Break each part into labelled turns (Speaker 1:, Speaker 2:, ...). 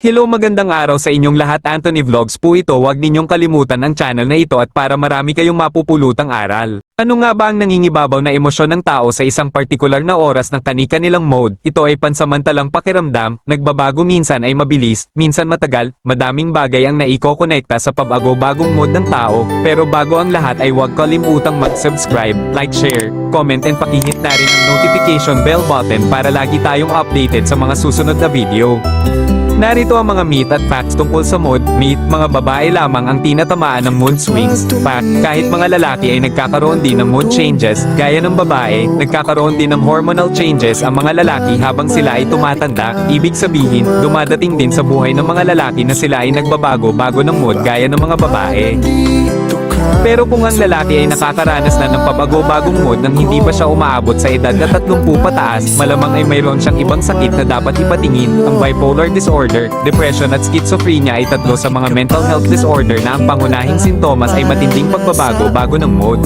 Speaker 1: Hello magandang araw sa inyong lahat Anthony Vlogs po ito huwag ninyong kalimutan ang channel na ito at para marami kayong mapupulutang aral. Ano nga ba ang nangingibabaw na emosyon ng tao sa isang partikular na oras ng kanika nilang mode? Ito ay pansamantalang pakiramdam, nagbabago minsan ay mabilis, minsan matagal, madaming bagay ang naiko-konekta sa pabago-bagong mode ng tao, pero bago ang lahat ay huwag kalimutang mag-subscribe, like, share, comment and pakihit na rin ang notification bell button para lagi tayong updated sa mga susunod na video. Narito ang mga myth at facts tungkol sa mood. Myth, mga babae lamang ang tinatamaan ng mood swings. Fact, kahit mga lalaki ay nagkakaroon din ng mood changes. Gaya ng babae, nagkakaroon din ng hormonal changes ang mga lalaki habang sila ay tumatanda. Ibig sabihin, dumadating din sa buhay ng mga lalaki na sila ay nagbabago bago ng mood gaya ng mga babae. Pero kung ang lalaki ay nakakaranas na ng pabago-bagong mood nang hindi pa siya umaabot sa edad na 30 pataas, malamang ay mayroon siyang ibang sakit na dapat ipatingin. Ang bipolar disorder, depression at schizophrenia ay tatlo sa mga mental health disorder na ang pangunahing sintomas ay matinding pagbabago bago ng mood.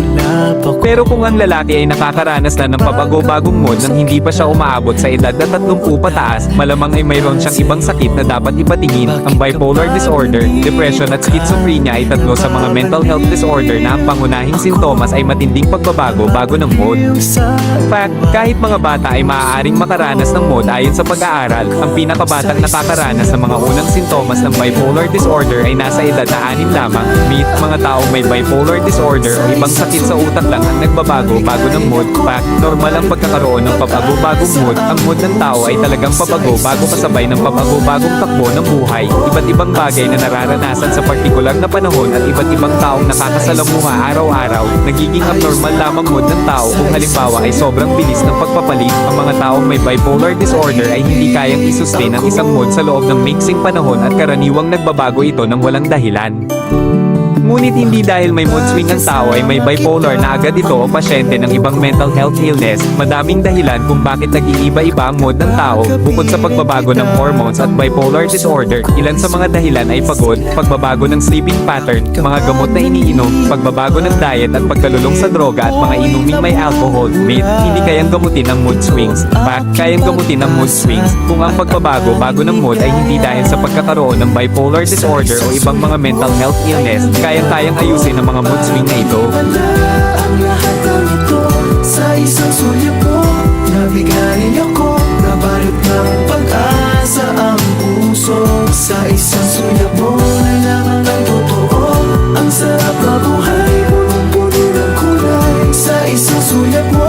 Speaker 1: Pero kung ang lalaki ay nakakaranas na ng pabago-bagong mood nang hindi pa siya umaabot sa edad na 30 pataas, malamang ay mayroon siyang ibang sakit na dapat ipatingin. Ang bipolar disorder, depression at schizophrenia ay tatlo sa mga mental health disorder na ang pangunahing sintomas ay matinding pagbabago bago ng mood. Fact, kahit mga bata ay maaaring makaranas ng mood ayon sa pag-aaral, ang pinakabatang nakakaranas ng mga unang sintomas ng bipolar disorder ay nasa edad na 6 lamang. Myth, mga taong may bipolar disorder o ibang sakit sa utak lang ang nagbabago bago ng mood. Fact, normal ang pagkakaroon ng pabago-bagong mood. Ang mood ng tao ay talagang pabago bago kasabay ng pabago-bagong takbo ng buhay. Iba't ibang bagay na nararanasan sa partikular na panahon at iba't ibang taong nakakasalamuha araw-araw, nagiging abnormal lamang mood ng tao kung halimbawa ay sobrang bilis ng pagpapalit. Ang mga taong may bipolar disorder ay hindi kayang isustain ang isang mood sa loob ng mixing panahon at karaniwang nagbabago ito ng walang dahilan. Ngunit hindi dahil may mood swing ang tao ay may bipolar na agad ito o pasyente ng ibang mental health illness, madaming dahilan kung bakit nag-iiba-iba ang mood ng tao, bukod sa pagbabago ng hormones at bipolar disorder, ilan sa mga dahilan ay pagod, pagbabago ng sleeping pattern, mga gamot na iniinom, pagbabago ng diet at pagkalulong sa droga at mga inuming may alcohol. Myth, hindi kayang gamutin ang mood swings. Fact, kayang gamutin ang mood swings kung ang pagbabago bago ng mood ay hindi dahil sa pagkakaroon ng bipolar disorder o ibang mga mental health illness, kayang-kayang ayusin ang mga mood swing na ito.
Speaker 2: Lahat ng ito sa isang sulyap mo Nabiganin ako, nabalot ng pag-asa ang puso. Sa isang sulyap mo, nalaman ng totoo. Ang sarap na buhay, punong-puno ng kulay. Sa isang sulyap mo,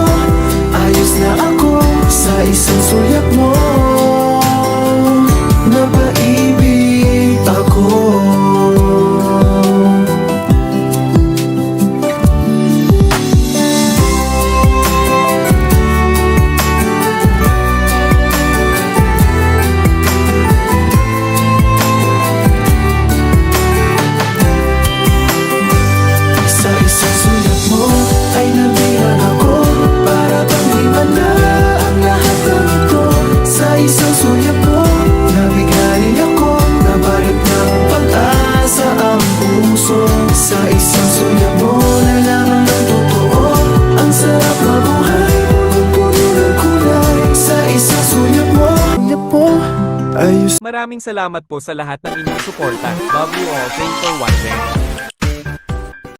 Speaker 2: ayos
Speaker 1: Maraming salamat po sa lahat ng inyong suporta. Love you all. Thanks for watching.